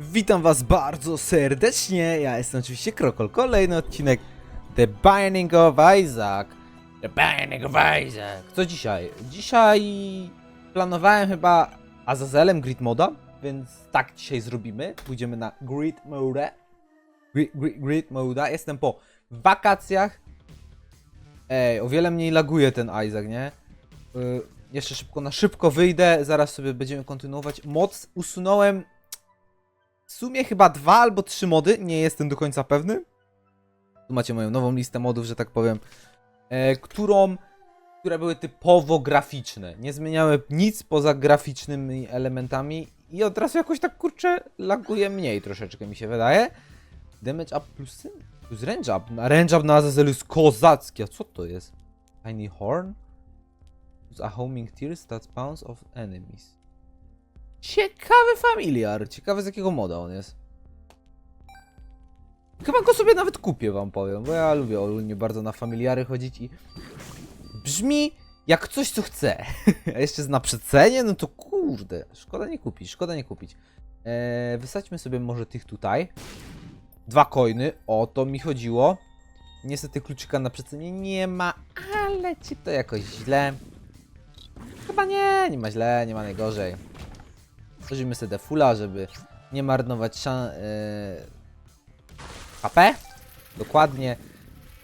Witam was bardzo serdecznie, ja jestem oczywiście Krokol, kolejny odcinek The Binding of Isaac. The Binding of Isaac. Co dzisiaj? Dzisiaj planowałem chyba Azazelem Grid Moda, więc tak dzisiaj zrobimy. Pójdziemy na Grid Mode. Grid, grid, grid Moda, jestem po wakacjach. Ej, o wiele mniej laguje ten Isaac, nie? Y, jeszcze szybko, na szybko wyjdę, zaraz sobie będziemy kontynuować. Moc usunąłem w sumie chyba dwa albo trzy mody, nie jestem do końca pewny. Tu macie moją nową listę modów, że tak powiem, e, którą, które były typowo graficzne. Nie zmieniały nic poza graficznymi elementami i od razu jakoś tak kurczę laguje mniej troszeczkę mi się wydaje. Damage up plus, plus range up. Range up na Azazelu jest kozacki, a co to jest? Tiny Horn? Use a homing tears that bounce of enemies. Ciekawy familiar. Ciekawy z jakiego moda on jest. Chyba go sobie nawet kupię, wam powiem, bo ja lubię ogólnie bardzo na familiary chodzić i brzmi jak coś, co chcę. A jeszcze na przecenie, no to kurde, szkoda nie kupić, szkoda nie kupić. Eee, wysadźmy sobie może tych tutaj. Dwa coiny, o to mi chodziło. Niestety kluczyka na przecenie nie ma, ale ci to jakoś źle. Chyba nie, nie ma źle, nie ma najgorzej. Tworzymy sobie fulla, żeby nie marnować szan... Yy... HP? Dokładnie.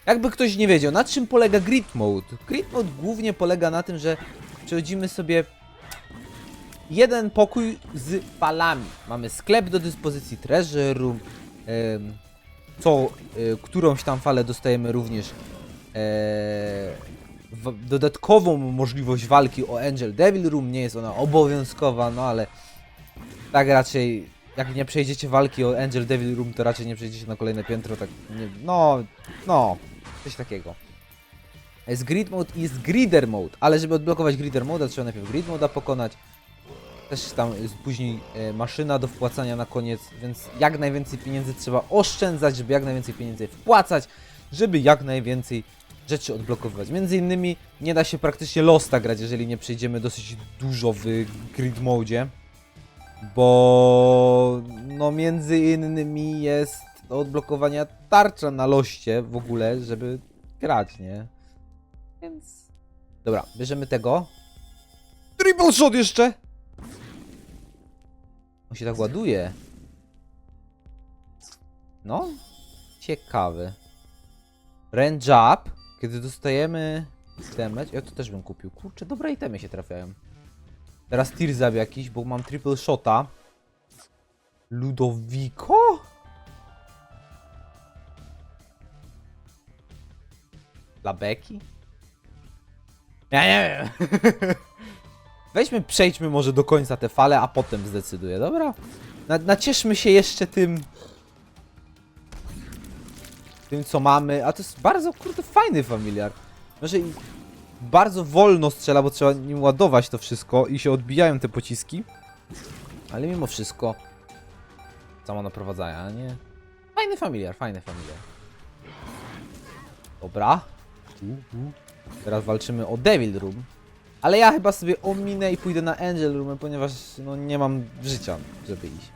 Jakby ktoś nie wiedział, na czym polega Grid Mode? Grid Mode głównie polega na tym, że przechodzimy sobie jeden pokój z falami. Mamy sklep do dyspozycji Treasure Room, co y, którąś tam falę dostajemy również e, dodatkową możliwość walki o Angel Devil Room. Nie jest ona obowiązkowa, no ale tak raczej, jak nie przejdziecie walki o Angel Devil Room, to raczej nie przejdziecie na kolejne piętro, tak nie, no, no, coś takiego. Jest grid mode i jest grider mode, ale żeby odblokować grider mode, trzeba najpierw grid moda pokonać. Też tam jest później e, maszyna do wpłacania na koniec, więc jak najwięcej pieniędzy trzeba oszczędzać, żeby jak najwięcej pieniędzy wpłacać, żeby jak najwięcej rzeczy odblokowywać. Między innymi nie da się praktycznie Losta grać, jeżeli nie przejdziemy dosyć dużo w grid mode, bo no między innymi jest do odblokowania tarcza na loście w ogóle, żeby grać, nie? Więc... Dobra, bierzemy tego. Triple shot jeszcze! On się tak ładuje. No, ciekawy. Range up, kiedy dostajemy damage, ja to też bym kupił. Kurczę, dobre itemy się trafiają. Teraz Tirzab jakiś, bo mam triple shota. Ludowico? Dla Beki? Ja nie wiem. Weźmy, przejdźmy może do końca te fale, a potem zdecyduję, dobra? Na, nacieszmy się jeszcze tym... Tym, co mamy. A to jest bardzo, kurde, fajny familiar. Może i bardzo wolno strzela, bo trzeba nim ładować to wszystko i się odbijają te pociski. Ale mimo wszystko... Samo naprowadzania, nie? Fajny familiar, fajny familiar. Dobra. Teraz walczymy o Devil Room. Ale ja chyba sobie ominę i pójdę na Angel Room, ponieważ no nie mam życia, żeby iść.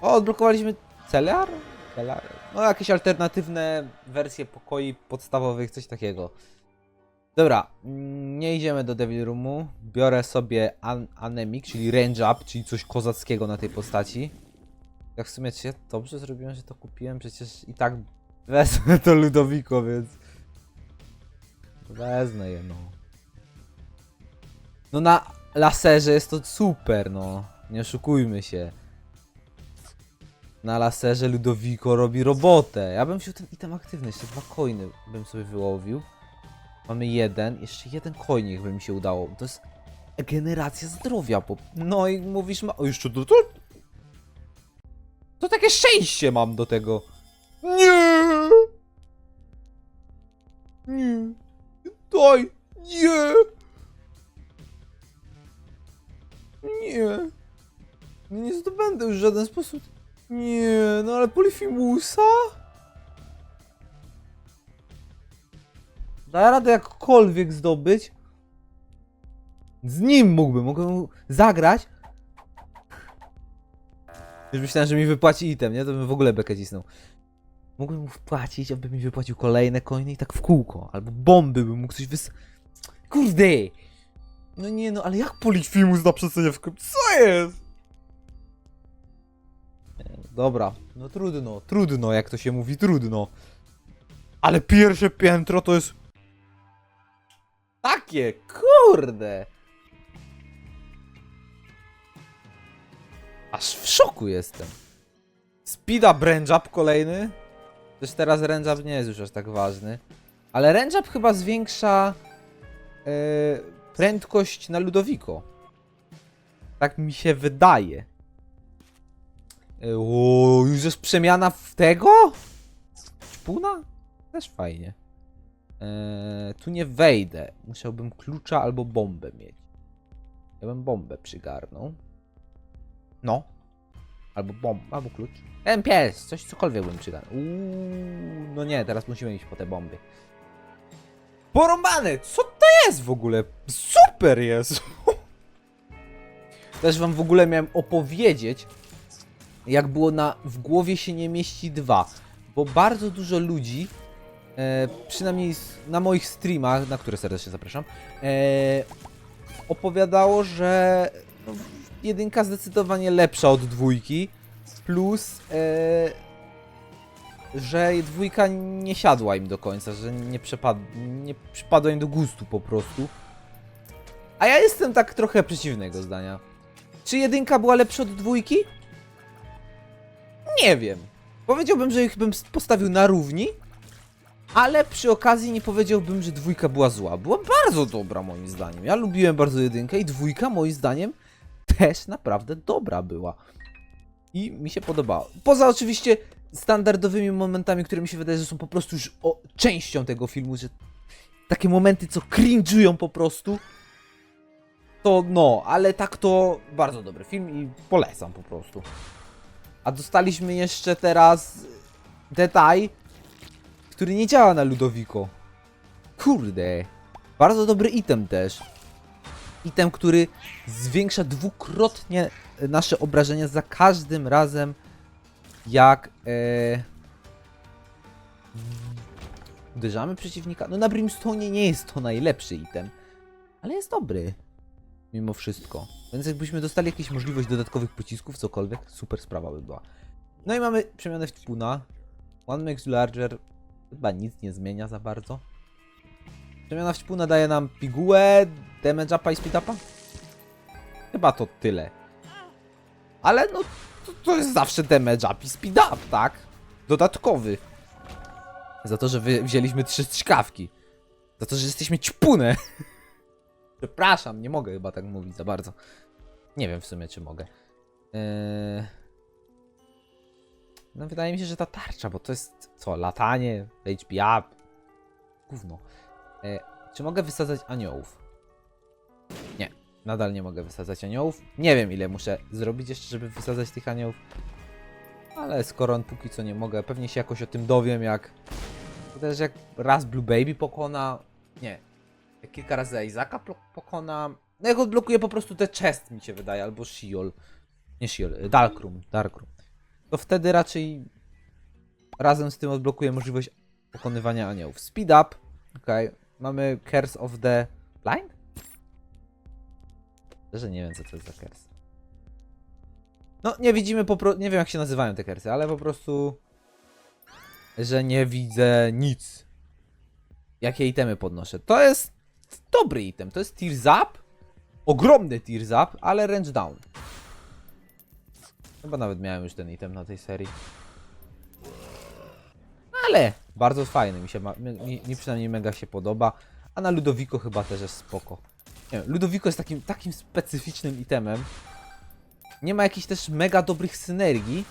O, odblokowaliśmy Celar? Celar? No jakieś alternatywne wersje pokoi podstawowych, coś takiego. Dobra, nie idziemy do Devil Roomu. Biorę sobie an Anemic, czyli Range Up, czyli coś kozackiego na tej postaci. Jak w sumie ja dobrze zrobiłem, że to kupiłem? Przecież i tak wezmę to Ludowiko, więc... Wezmę je, no. No na laserze jest to super, no. Nie oszukujmy się. Na laserze Ludowiko robi robotę. Ja bym wziął ten item aktywny, jeszcze dwa coiny bym sobie wyłowił. Mamy jeden, jeszcze jeden coinik by mi się udało. To jest generacja zdrowia, bo... No i mówisz, ma... O, jeszcze to... To, to takie szczęście mam do tego. Nie! Nie! Daj! Nie! Nie. Nie zdobędę już w żaden sposób. Nie, no ale Polifimusa? Da radę jakkolwiek zdobyć? Z nim mógłbym, mu zagrać. Już myślałem, że mi wypłaci item, nie? To bym w ogóle bekę cisnął. Mógłbym mu wpłacić, aby mi wypłacił kolejne coiny i tak w kółko. Albo bomby bym mógł coś wys... Kurde! No nie no, ale jak Polifimus na przecenie w? Co jest? Dobra, no trudno, trudno, jak to się mówi, trudno. Ale pierwsze piętro to jest... Takie, kurde! Aż w szoku jestem. Speeda up kolejny. Też teraz up nie jest już aż tak ważny. Ale up chyba zwiększa e, prędkość na Ludowiko. Tak mi się wydaje. E, O, już jest przemiana w tego? Puna? Też fajnie. E, tu nie wejdę. Musiałbym klucza albo bombę mieć. Ja bym bombę przygarnął. No. Albo bomb, albo klucz. Pies, coś cokolwiek bym przygarnął. Uuu, no nie, teraz musimy iść po te bomby. Porąbane! Co to jest w ogóle? Super jest! Też wam w ogóle miałem opowiedzieć, jak było na W głowie się nie mieści dwa. Bo bardzo dużo ludzi, e, przynajmniej na moich streamach, na które serdecznie zapraszam, e, opowiadało, że no, jedynka zdecydowanie lepsza od dwójki, plus e, że dwójka nie siadła im do końca, że nie, przepad, nie przypadła im do gustu po prostu. A ja jestem tak trochę przeciwnego zdania. Czy jedynka była lepsza od dwójki? Nie wiem. Powiedziałbym, że ich bym postawił na równi, ale przy okazji nie powiedziałbym, że dwójka była zła. Była bardzo dobra moim zdaniem. Ja lubiłem bardzo jedynkę i dwójka moim zdaniem też naprawdę dobra była. I mi się podobało. Poza oczywiście standardowymi momentami, które mi się wydaje, że są po prostu już o, częścią tego filmu, że takie momenty, co cringe'ują po prostu. To no, ale tak to bardzo dobry film i polecam po prostu. A dostaliśmy jeszcze teraz detaj, który nie działa na Ludowiko. Kurde. Bardzo dobry item też. Item, który zwiększa dwukrotnie nasze obrażenia za każdym razem, jak e... uderzamy przeciwnika. No na Brimstone nie jest to najlepszy item, ale jest dobry. Mimo wszystko. Więc jakbyśmy dostali jakieś możliwość dodatkowych pocisków, cokolwiek, super sprawa by była. No i mamy przemianę w Tpuna. One makes larger. Chyba nic nie zmienia za bardzo. Przemiana w Tpuna daje nam pigułę, damage upa i speed upa? Chyba to tyle. Ale no, to, to jest zawsze damage up i speed up, tak? Dodatkowy. Za to, że wzięliśmy trzy strzykawki. Za to, że jesteśmy ćpune. Przepraszam, nie mogę chyba tak mówić za bardzo. Nie wiem w sumie, czy mogę. Eee... No wydaje mi się, że ta tarcza, bo to jest co, latanie, HP up, gówno. Eee, czy mogę wysadzać aniołów? Nie, nadal nie mogę wysadzać aniołów. Nie wiem ile muszę zrobić jeszcze, żeby wysadzać tych aniołów. Ale skoro on póki co nie mogę, pewnie się jakoś o tym dowiem, jak... To też jak raz Blue Baby pokona... Nie. Jak kilka razy plo- pokona... No jak odblokuje po prostu te chest mi się wydaje, albo Shiol. Nie Shiol, Darkroom, Darkroom. To wtedy raczej razem z tym odblokuje możliwość pokonywania aniołów. Speed up. Okej. Mamy Curse of the Blind? Że nie wiem co to jest za curse. No nie widzimy po prostu, nie wiem jak się nazywają te kersy, ale po prostu że nie widzę nic. Jakie itemy podnoszę. To jest dobry item, to jest Tears Up. Ogromny Tears Up, ale range down. Chyba nawet miałem już ten item na tej serii. Ale bardzo fajny, mi się ma, mi, mi przynajmniej mega się podoba. A na Ludowiko chyba też jest spoko. Nie wiem, Ludowiko jest takim, takim specyficznym itemem. Nie ma jakichś też mega dobrych synergii,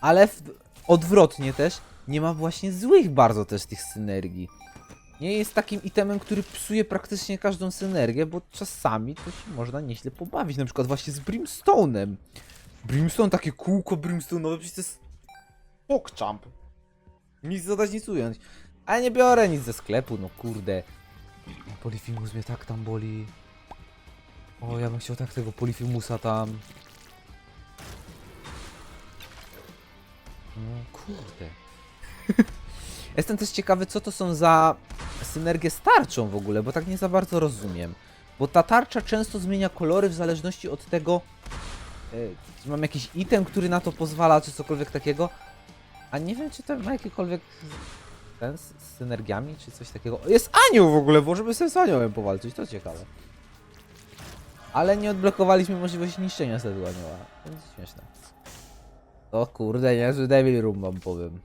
ale w, odwrotnie też nie ma właśnie złych bardzo też tych synergii. Nie jest takim itemem, który psuje praktycznie każdą synergię, bo czasami to się można nieźle pobawić. Na przykład właśnie z Brimstone'em. Brimstone, takie kółko Brimstone'owe, przecież to jest pokczamp. Nic dodać, nic ująć. Ale nie biorę nic ze sklepu, no kurde. Polifimus mnie tak tam boli. O, ja bym chciał tak tego Polifimusa tam. No kurde. Jestem też ciekawy, co to są za synergie z tarczą w ogóle, bo tak nie za bardzo rozumiem. Bo ta tarcza często zmienia kolory w zależności od tego, czy mam jakiś item, który na to pozwala, czy cokolwiek takiego. A nie wiem, czy to ma jakikolwiek sens z synergiami, czy coś takiego. Jest anioł w ogóle, możemy sobie z aniołem powalczyć, to ciekawe. Ale nie odblokowaliśmy możliwości niszczenia sedu anioła, więc śmieszne. To kurde, niezły Devil Room wam powiem.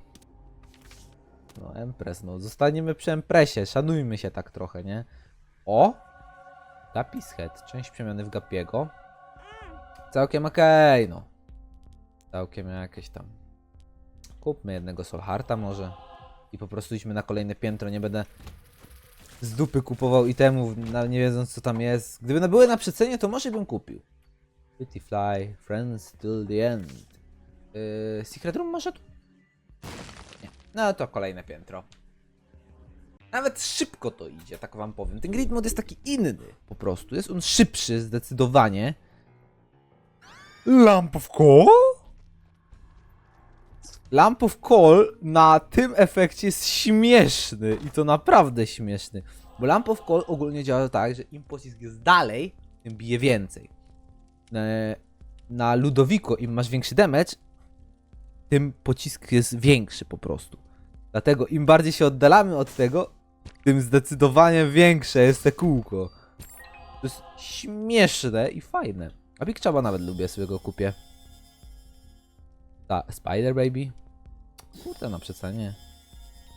No, Empress, no. Zostaniemy przy Empressie, szanujmy się tak trochę, nie? O! Gapis Head, część przemiany w Gapiego. Całkiem okej, no. Całkiem jakieś tam. Kupmy jednego Solharta może. I po prostu idźmy na kolejne piętro, nie będę z dupy kupował itemów, nie wiedząc co tam jest. Gdyby były na przecenie, to może bym kupił. Pretty Fly, Friends till the end. Yy, Secret Room może tu? Nie. No to kolejne piętro. Nawet szybko to idzie, tak wam powiem. Ten grid mod jest taki inny po prostu. Jest on szybszy zdecydowanie. Lamp of Call? Lamp of Call na tym efekcie jest śmieszny i to naprawdę śmieszny. Bo Lamp of Call ogólnie działa tak, że im pocisk jest dalej, tym bije więcej. E, Na Ludowiko im masz większy damage, tym pocisk jest większy po prostu. Dlatego im bardziej się oddalamy od tego, tym zdecydowanie większe jest te kółko. To jest śmieszne i fajne. A Big Chaba nawet lubię, sobie go kupię. Ta, Spider Baby. Kurde, na przecenie.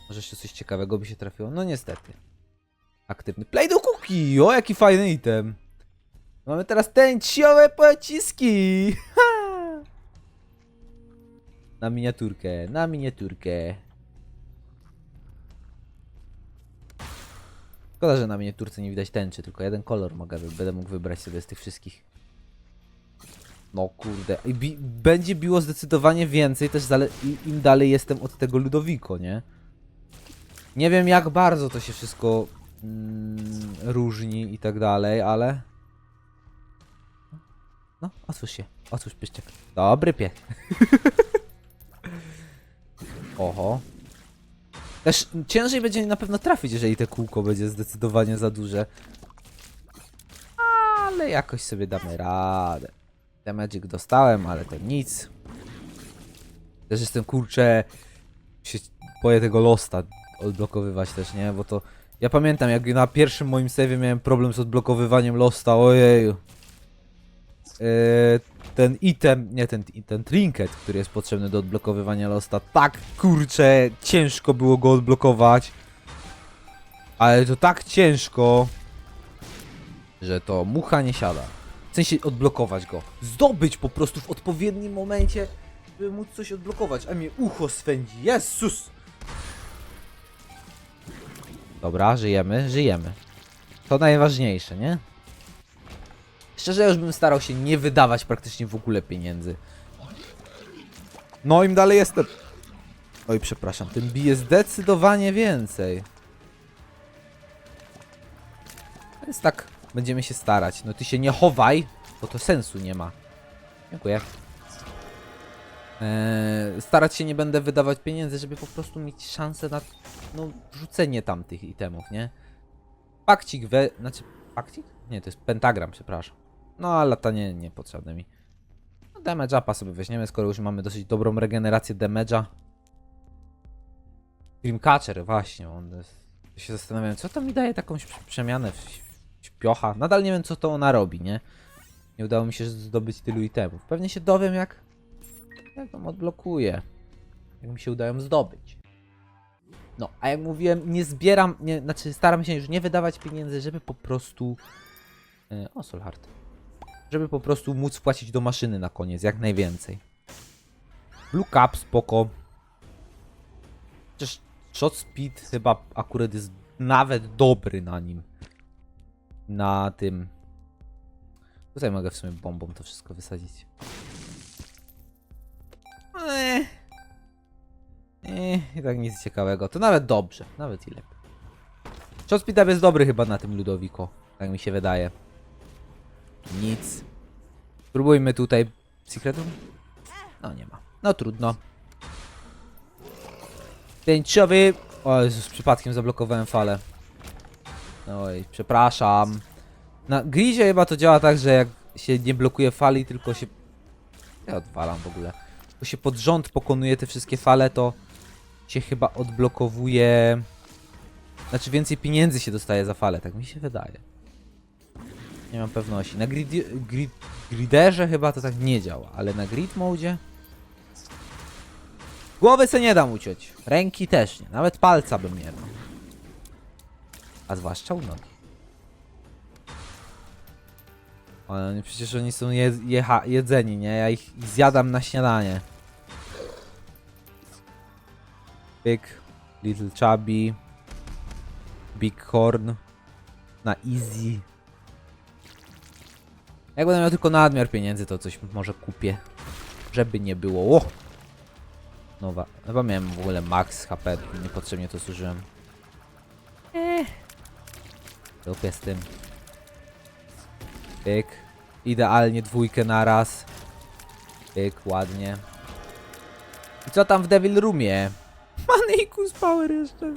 Może jeszcze coś ciekawego by się trafiło? No niestety. Aktywny Play do Cookie! O, jaki fajny item. Mamy teraz tęciowe pociski! Ha! Na miniaturkę, na miniaturkę. Szkoda, że na miniaturce nie widać tęczy, tylko jeden kolor mogę, będę mógł wybrać sobie z tych wszystkich. No kurde, I bi będzie biło zdecydowanie więcej, też im dalej jestem od tego Ludowiko, nie? Nie wiem jak bardzo to się wszystko mm, różni i tak dalej, ale... No, otwórz się, otwórz pyszczek. Dobry pies. Oho. Też ciężej będzie na pewno trafić, jeżeli te kółko będzie zdecydowanie za duże. Ale jakoś sobie damy radę. Damage dostałem, ale to nic. Też jestem kurczę. Się boję tego Losta odblokowywać też, nie? Bo to. Ja pamiętam, jak na pierwszym moim save'ie miałem problem z odblokowywaniem Losta, ojeju. Yy, ten item, nie ten, ten trinket, który jest potrzebny do odblokowywania Losta, tak kurczę, ciężko było go odblokować. Ale to tak ciężko, że to mucha nie siada. Sensie odblokować go. Zdobyć po prostu w odpowiednim momencie, żeby móc coś odblokować. A mnie ucho swędzi. Jezus! Dobra, żyjemy, żyjemy. To najważniejsze, nie? Szczerze, już bym starał się nie wydawać praktycznie w ogóle pieniędzy. No im dalej jestem. Oj, przepraszam, tym bije zdecydowanie więcej. Więc tak, będziemy się starać. No ty się nie chowaj, bo to sensu nie ma. Dziękuję. Eee, starać się nie będę wydawać pieniędzy, żeby po prostu mieć szansę na no, rzucenie tam tych itemów, nie? Pakcik we... Znaczy, pakcik? Nie, to jest pentagram, przepraszam. No, ale latanie niepotrzebne mi. No, damage upa sobie weźmiemy, skoro już mamy dosyć dobrą regenerację damage'a. Dreamcatcher, właśnie, on jest... Się zastanawiam, co to mi daje taką przemianę w śpiocha. Nadal nie wiem, co to ona robi, nie? Nie udało mi się zdobyć tylu itemów. Pewnie się dowiem, jak... Jak ją odblokuję. Jak mi się uda ją zdobyć. No, a jak mówiłem, nie zbieram, nie, znaczy staram się już nie wydawać pieniędzy, żeby po prostu... E, o, Solhard. Żeby po prostu móc wpłacić do maszyny na koniec, jak najwięcej. Blue Cap, spoko. Chociaż shot speed chyba akurat jest nawet dobry na nim. Na tym. Tutaj mogę w sumie bombą to wszystko wysadzić. Eee. Eee, i tak nic ciekawego. To nawet dobrze, nawet i lepiej. Shot jest dobry chyba na tym Ludowiko. Tak mi się wydaje. Nic. Spróbujmy tutaj. Secret Room? No nie ma. No trudno. Tęciowy... O Jezus, przypadkiem zablokowałem falę. Oj, przepraszam. Na grizie chyba to działa tak, że jak się nie blokuje fali, tylko się... Ja odwalam w ogóle. Tylko się pod rząd pokonuje te wszystkie fale, to się chyba odblokowuje... Znaczy więcej pieniędzy się dostaje za falę, tak mi się wydaje. Nie mam pewności. Na grid, grid, griderze chyba to tak nie działa, ale na grid mode Głowy se nie dam uciąć. Ręki też nie. Nawet palca bym nie dał. A zwłaszcza u nogi. Ale oni- przecież oni są je, jecha, jedzeni, nie? Ja ich, ich zjadam na śniadanie. Big, Little Chubby, Big Horn, na easy. Jak będę miał tylko nadmiar pieniędzy, to coś może kupię. Żeby nie było. O! Nowa. Chyba miałem w ogóle max HP, niepotrzebnie to zużyłem. Lubię z tym. Pyk. Idealnie dwójkę na raz. Pyk, ładnie. I co tam w Devil Roomie? Maneikus Power jeszcze.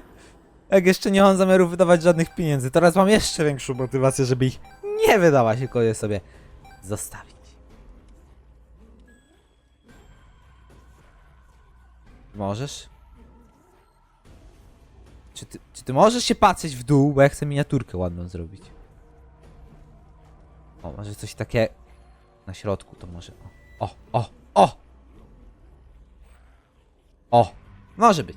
Jak jeszcze nie mam zamiaru wydawać żadnych pieniędzy, teraz mam jeszcze większą motywację, żeby ich nie wydawać, tylko je sobie zostawić. Możesz? Czy ty, czy ty możesz się patrzeć w dół, bo ja chcę miniaturkę ładną zrobić. O, może coś takie na środku to może. O, o, o, o! O! Może być.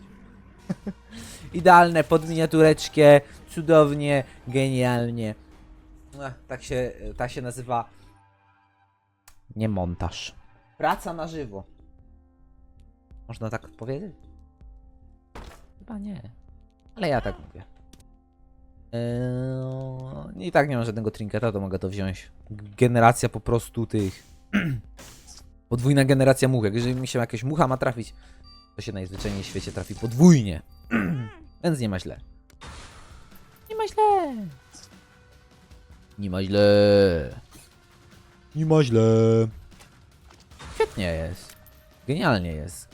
Idealne pod miniatureczkę, cudownie, genialnie. Ech, tak się, tak się nazywa nie montaż. Praca na żywo. Można tak powiedzieć? Chyba nie. Ale ja tak mówię. Eee, I tak nie mam żadnego trinketa, to mogę to wziąć. Generacja po prostu tych. Podwójna generacja muchek. Jeżeli mi się jakaś mucha ma trafić, to się najzwyczajniej w świecie trafi podwójnie. Więc nie ma źle. Nie ma źle. Nie ma źle. Nie ma źle. Świetnie jest. Genialnie jest.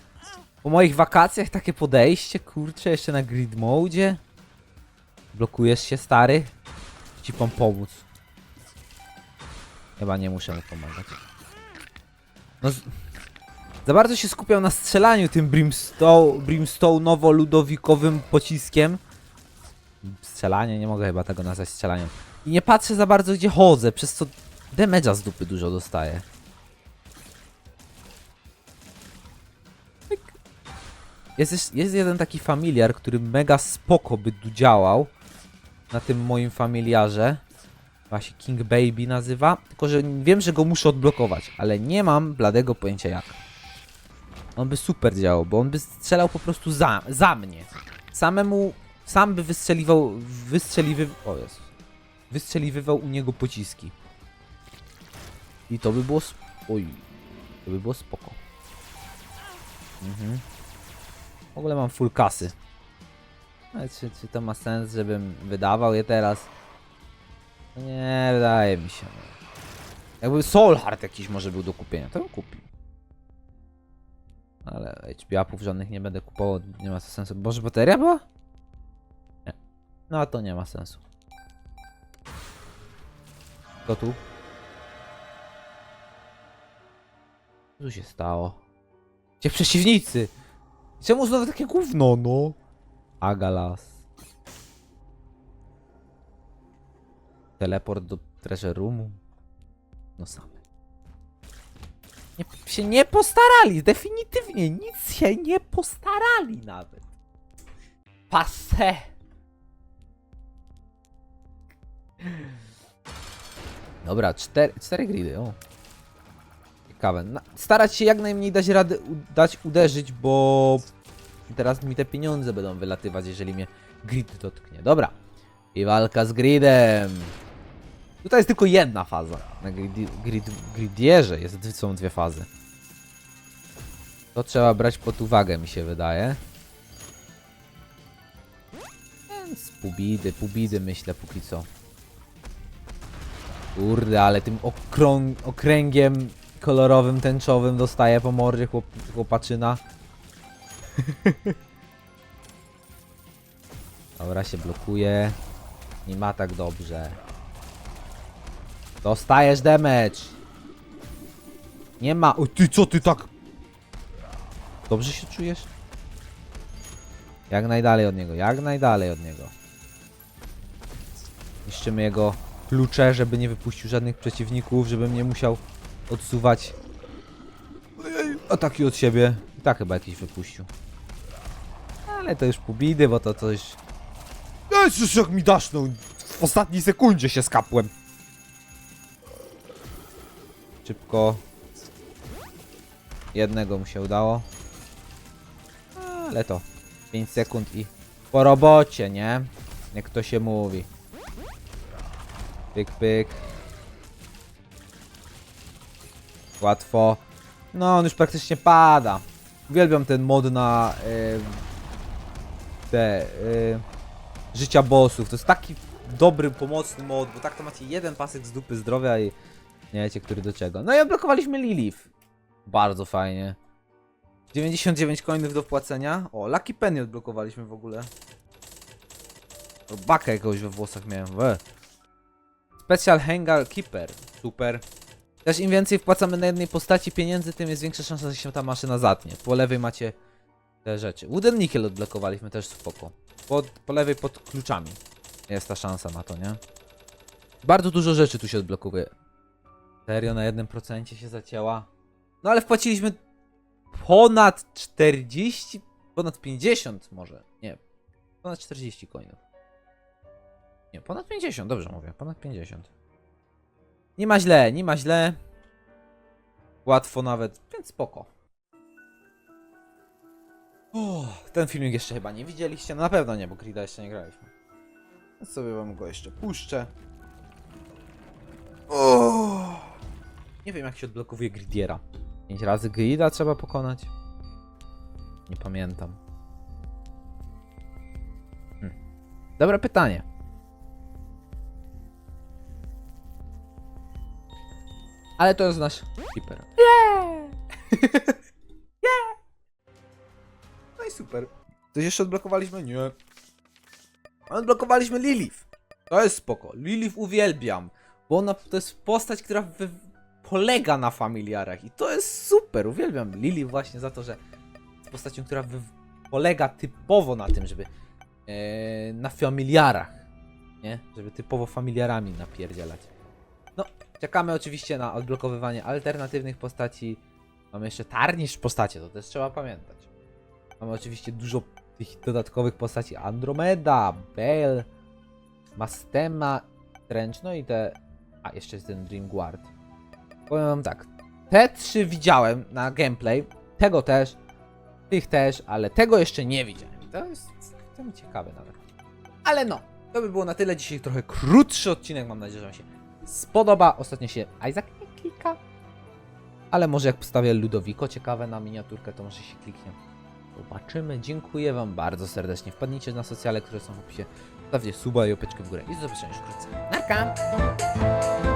Po moich wakacjach takie podejście, kurczę, jeszcze na grid mode. Blokujesz się, stary? Ci pomóc. Chyba nie muszę mu pomagać. No. Za bardzo się skupiał na strzelaniu tym brimstone, brimstone'owo-ludowikowym pociskiem. Strzelanie, nie mogę chyba tego nazwać strzelaniem. I nie patrzę za bardzo gdzie chodzę, przez co damage'a z dupy dużo dostaję. Jest, jest jeden taki familiar, który mega spoko by tu działał na tym moim familiarze. Właśnie King Baby nazywa. Tylko, że wiem, że go muszę odblokować, ale nie mam bladego pojęcia jak. On by super działał, bo on by strzelał po prostu za, za mnie. Samemu, sam by wystrzeliwał, wystrzeliwy... O jest. Wystrzeliwywał u niego pociski. I to by było... Oj. To by było spoko. Mhm. W ogóle mam full kasy. Ale czy, czy to ma sens, żebym wydawał je teraz? No Nie, wydaje mi się. Jakby Soul Heart jakiś może był do kupienia, to bym kupił. Ale HP upów żadnych nie będę kupował, nie ma to sensu. Boże, bateria była? Nie. No to nie ma sensu. Co tu? Co tu się stało? Gdzie przeciwnicy? Czemu znowu takie gówno, no? Agalas. Teleport do treasure roomu. No same. Nie, się nie postarali, definitywnie nic się nie postarali nawet. Passe. Dobra, cztery, cztery gridy, o. Na, starać się jak najmniej dać rady dać uderzyć, bo teraz mi te pieniądze będą wylatywać, jeżeli mnie grid dotknie. Dobra. I walka z gridem. Tutaj jest tylko jedna faza. Na grid, grid, gridierze jest, są dwie fazy. To trzeba brać pod uwagę, mi się wydaje. Więc pubidy, pubidy myślę póki co. Kurde, ale tym okrąg, okręgiem kolorowym, tęczowym dostaje po mordzie chłop, chłopaczyna. Dobra, się blokuje. Nie ma tak dobrze. Dostajesz damage. Nie ma. O ty co ty tak. Dobrze się czujesz? Jak najdalej od niego, jak najdalej od niego. Niszczymy jego klucze, żeby nie wypuścił żadnych przeciwników, żebym nie musiał odsuwać ataki od siebie. I tak chyba jakiś wypuścił. Ale to już pół bidy, bo to coś... Jezus, jak mi dasznął! W ostatniej sekundzie się skapłem. Szybko. Jednego mu się udało. Ale to 5 sekund i po robocie, nie? Jak to się mówi. Pyk, pyk. Łatwo. No, on już praktycznie pada. Uwielbiam ten mod na te życia bossów. To jest taki dobry, pomocny mod, bo tak to macie jeden pasek z dupy zdrowia i nie wiecie, który do czego. No i odblokowaliśmy Lilith. Bardzo fajnie. 99 coinów do wpłacenia. O, Lucky Penny odblokowaliśmy w ogóle. Bakę jakiegoś we włosach miałem. We. Special Hangar Keeper. Super. Też im więcej wpłacamy na jednej postaci pieniędzy, tym jest większa szansa, że się ta maszyna zatnie. Po lewej macie te rzeczy. Wooden Nickel odblokowaliśmy też spoko. Po, po lewej pod kluczami jest ta szansa na to, nie? Bardzo dużo rzeczy tu się odblokuje. Serio, na 1% się zacięła. No ale wpłaciliśmy ponad 40, ponad 50 może. Nie, ponad 40 coinów. Nie, ponad 50, dobrze mówię, ponad 50. Nie ma źle, nie ma źle. Łatwo nawet, więc spoko. Uff, ten filmik jeszcze chyba nie widzieliście, no na pewno nie, bo Grida jeszcze nie graliśmy. Więc sobie wam go jeszcze puszczę. Uff. Nie wiem jak się odblokowuje Gridiera. 5 razy Grida trzeba pokonać? Nie pamiętam. Hm. Dobre pytanie. Ale to jest nasz hiper. Yeah! yeah! No i super. Coś jeszcze odblokowaliśmy? Nie. Odblokowaliśmy Lilith. To jest spoko. Lilith uwielbiam. Bo ona to jest postać, która wy, polega na familiarach. I to jest super. Uwielbiam Lilith właśnie za to, że jest postacią, która wy, polega typowo na tym, żeby e, na familiarach. Nie? Żeby typowo familiarami napierdzielać. Czekamy oczywiście na odblokowywanie alternatywnych postaci. Mamy jeszcze tarnisz postacie, to też trzeba pamiętać. Mamy oczywiście dużo tych dodatkowych postaci. Andromeda, Bale, Mastema, Trench, no i te... A, jeszcze jest ten Dream Guard. Powiem wam tak, te trzy widziałem na gameplay, tego też, tych też, ale tego jeszcze nie widziałem. To jest, to mi ciekawe nawet. Ale no, to by było na tyle. Dzisiaj trochę krótszy odcinek, mam nadzieję, że wam się spodoba. Ostatnio się Isaac nie klika. Ale może jak postawię Ludowiko ciekawe na miniaturkę, to może się kliknie. Zobaczymy. Dziękuję wam bardzo serdecznie. Wpadnijcie na socjale, które są w opisie. Stawcie suba i opeczkę w górę. I do zobaczenia już wkrótce. Narka!